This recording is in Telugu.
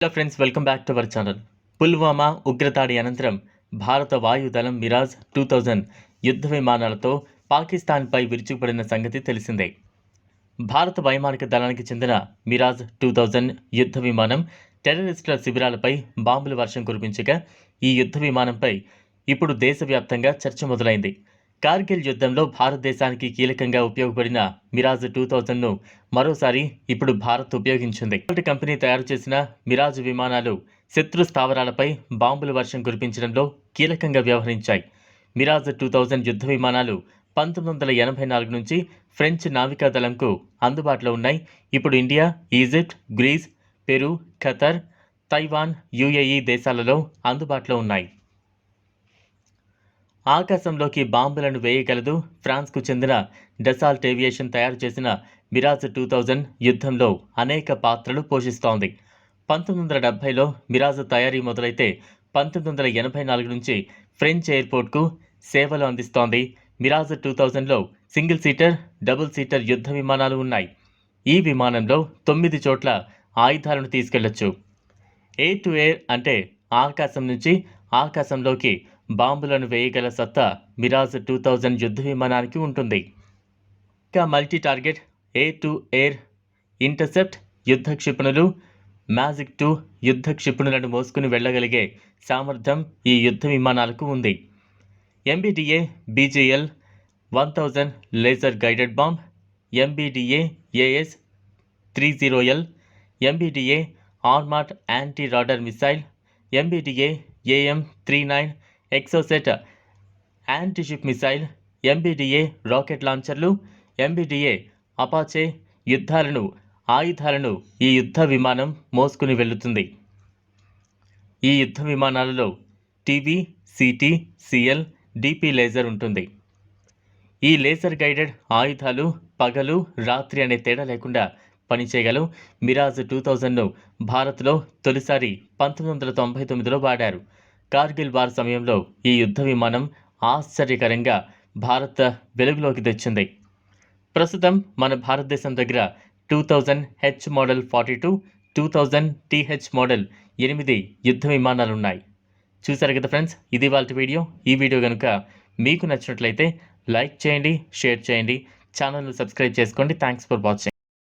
Hello friends welcome back to our channel Pulwama ఉగ్రదాడి అనంతరం భారత వాయుదళం మిరాజ్ టూ థౌజండ్ యుద్ధ విమానాలతో పాకిస్తాన్పై విరుచుకుపడిన సంగతి తెలిసిందే. భారత వైమానిక దళానికి చెందిన మిరాజ్ టూ థౌజండ్ యుద్ధ విమానం టెర్రరిస్టుల శిబిరాలపై బాంబుల వర్షం కురిపించగా ఈ యుద్ధ విమానంపై ఇప్పుడు దేశవ్యాప్తంగా చర్చ మొదలైంది. కార్గిల్ యుద్ధంలో భారతదేశానికి కీలకంగా ఉపయోగపడిన మిరాజ్ టూ థౌజండ్ను మరోసారి ఇప్పుడు భారత్ ఉపయోగించింది. ఇప్పటి కంపెనీ తయారు చేసిన మిరాజ్ విమానాలు శత్రు స్థావరాలపై బాంబుల వర్షం కురిపించడంలో కీలకంగా వ్యవహరించాయి. మిరాజ్ టూ థౌజండ్ యుద్ధ విమానాలు పంతొమ్మిది వందల ఎనభై నాలుగు నుంచి ఫ్రెంచ్ నావికా దళంకు అందుబాటులో ఉన్నాయి. ఇప్పుడు India Egypt Greece Peru Qatar Taiwan UAE దేశాలలో అందుబాటులో ఉన్నాయి. ఆకాశంలోకి బాంబులను వేయగలదు. ఫ్రాన్స్కు చెందిన డెసాల్ట్ ఏవియేషన్ తయారు చేసిన మిరాజ్ టూ థౌజండ్ యుద్ధంలో అనేక పాత్రలు పోషిస్తోంది. పంతొమ్మిది వందల డెబ్బైలో మిరాజ్ తయారీ మొదలైతే పంతొమ్మిది వందల ఎనభై నాలుగు నుంచి ఫ్రెంచ్ ఎయిర్పోర్ట్కు సేవలు అందిస్తోంది. మిరాజ్ టూ థౌజండ్లో సింగిల్ సీటర్ డబుల్ సీటర్ యుద్ధ విమానాలు ఉన్నాయి. ఈ విమానంలో తొమ్మిది చోట్ల ఆయుధాలను తీసుకెళ్ళొచ్చు. ఎయిర్ టు ఎయిర్ అంటే ఆకాశం నుంచి ఆకాశంలోకి బాంబులను వేయగల సత్తా మిరాజ్ టూ థౌజండ్ యుద్ధ విమానానికి ఉంటుంది. ఇంకా multi target air to air intercept యుద్ధ క్షిపణులు మ్యాజిక్ టూ యుద్ధ క్షిపణులను మోసుకుని వెళ్ళగలిగే సామర్థ్యం ఈ యుద్ధ విమానాలకు ఉంది. MBDA BJL one thousand laser guided bomb MBDA AS three zero L MBDA Armat anti radar missile MBDA AM three nine Exocet antiship missile MBDA rocket లాంచర్లు MBDA Apache యుద్ధాలను ఆయుధాలను ఈ యుద్ధ విమానం మోసుకుని వెళ్తుంది. ఈ యుద్ధ విమానాలలో TV CT CL DP laser ఉంటుంది. ఈ లేజర్ గైడెడ్ ఆయుధాలు పగలు రాత్రి అనే తేడా లేకుండా పనిచేయగలవు. మిరాజ్ టూ థౌజండ్ను భారత్లో తొలిసారి పంతొమ్మిది వందల తొంభై తొమ్మిదిలో వాడారు. కార్గిల్ వార్ సమయంలో ఈ యుద్ధ విమానం ఆశ్చర్యకరంగా భారత్ వెలుగులోకి తెచ్చింది. ప్రస్తుతం మన భారతదేశం దగ్గర two thousand H model forty two two thousand TH model ఎనిమిది యుద్ధ విమానాలు ఉన్నాయి చూసారు కదా ఫ్రెండ్స్ ఇది వాళ్ళ వీడియో. ఈ వీడియో కనుక మీకు నచ్చినట్లయితే లైక్ చేయండి షేర్ చేయండి. ఛానల్ను సబ్స్క్రైబ్ చేసుకోండి. Thanks for watching.